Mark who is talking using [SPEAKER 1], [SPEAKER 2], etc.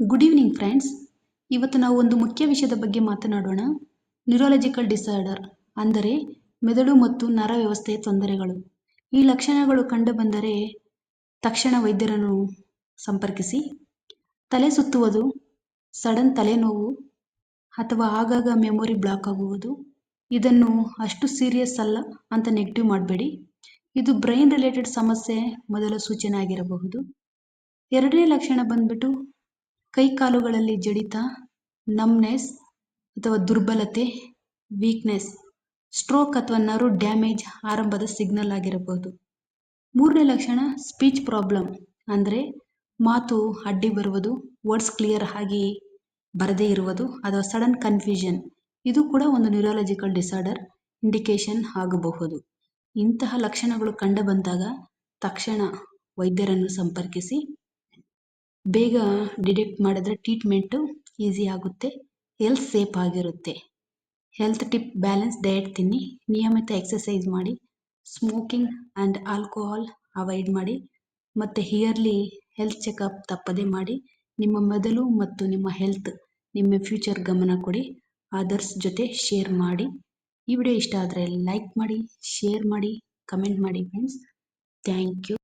[SPEAKER 1] Good evening friends ಇವತ್ತು ನಾವು ಒಂದು ಮುಖ್ಯ ವಿಷಯದ ಬಗ್ಗೆ ಮಾತನಾಡೋಣ. ನ್ಯೂರಾಲಜಿಕಲ್ ಡಿಸಾರ್ಡರ್ ಅಂದರೆ ಮೆದುಳು ಮತ್ತು ನರ ವ್ಯವಸ್ಥೆಯ ತೊಂದರೆಗಳು. ಈ ಲಕ್ಷಣಗಳು ಕಂಡುಬಂದರೆ ತಕ್ಷಣ ವೈದ್ಯರನ್ನು ಸಂಪರ್ಕಿಸಿ. ತಲೆ ಸುತ್ತುವುದು, ಸಡನ್ ತಲೆನೋವು ಅಥವಾ ಆಗಾಗ ಮೆಮೊರಿ ಬ್ಲಾಕ್ ಆಗುವುದು. ಇದನ್ನು ಅಷ್ಟು ಸೀರಿಯಸ್ ಅಲ್ಲ ಅಂತ ನೆಗೆಟಿವ್ ಮಾಡಬೇಡಿ. ಇದು ಬ್ರೈನ್ ರಿಲೇಟೆಡ್ ಸಮಸ್ಯೆ ಮೊದಲ ಸೂಚನೆ ಆಗಿರಬಹುದು. ಎರಡನೇ ಲಕ್ಷಣ ಬಂದ್ಬಿಟ್ಟು ಕೈ ಕಾಲುಗಳಲ್ಲಿ ಜಡಿತ ನಮ್ನೆಸ್ ಅಥವಾ ದುರ್ಬಲತೆ ವೀಕ್ನೆಸ್ ಸ್ಟ್ರೋಕ್ ಅಥವಾ ನರ್ವ್ ಡ್ಯಾಮೇಜ್ ಆರಂಭದ ಸಿಗ್ನಲ್ ಆಗಿರಬಹುದು. ಮೂರನೇ ಲಕ್ಷಣ ಸ್ಪೀಚ್ ಪ್ರಾಬ್ಲಮ್ ಅಂದರೆ ಮಾತು ಅಡ್ಡಿ ಬರುವುದು ವರ್ಡ್ಸ್ ಕ್ಲಿಯರ್ ಆಗಿ ಬರದೇ ಇರುವುದು ಅಥವಾ ಸಡನ್ ಕನ್ಫ್ಯೂಷನ್ ಇದು ಕೂಡ ಒಂದು ನ್ಯೂರಾಲಜಿಕಲ್ ಡಿಸಾರ್ಡರ್ ಇಂಡಿಕೇಶನ್ ಆಗಬಹುದು. ಇಂತಹ ಲಕ್ಷಣಗಳು ಕಂಡು ಬಂದಾಗ ತಕ್ಷಣ ವೈದ್ಯರನ್ನು ಸಂಪರ್ಕಿಸಿ ಬೇಗ ಡಿಟೆಕ್ಟ್ ಮಾಡಿದ್ರೆ ಟ್ರೀಟ್ಮೆಂಟು ಈಸಿ ಆಗುತ್ತೆ ಹೆಲ್ತ್ ಸೇಫ್ ಆಗಿರುತ್ತೆ. ಹೆಲ್ತ್ ಟಿಪ್ ಬ್ಯಾಲೆನ್ಸ್ ಡಯಟ್ ತಿನ್ನಿ, ನಿಯಮಿತ ಎಕ್ಸಸೈಸ್ ಮಾಡಿ ಸ್ಮೋಕಿಂಗ್ ಅಂಡ್ ಆಲ್ಕೋಹಾಲ್ ಅವಾಯ್ಡ್ ಮಾಡಿ, ಮತ್ತೆ ಇಯರ್ಲಿ ಹೆಲ್ತ್ ಚೆಕಪ್ ತಪ್ಪದೇ ಮಾಡಿ, ನಿಮ್ಮ ಮೆದುಳು ಮತ್ತು ನಿಮ್ಮ ಹೆಲ್ತ್ ನಿಮ್ಮ ಫ್ಯೂಚರ್ ಗಮನ ಕೊಡಿ ಅದರ್ಸ್ ಜೊತೆ ಶೇರ್ ಮಾಡಿ. ಈ ವಿಡಿಯೋ ಇಷ್ಟ ಆದರೆ ಲೈಕ್ ಮಾಡಿ ಶೇರ್ ಮಾಡಿ ಕಮೆಂಟ್ ಮಾಡಿ ಫ್ರೆಂಡ್ಸ್ ಥ್ಯಾಂಕ್ ಯು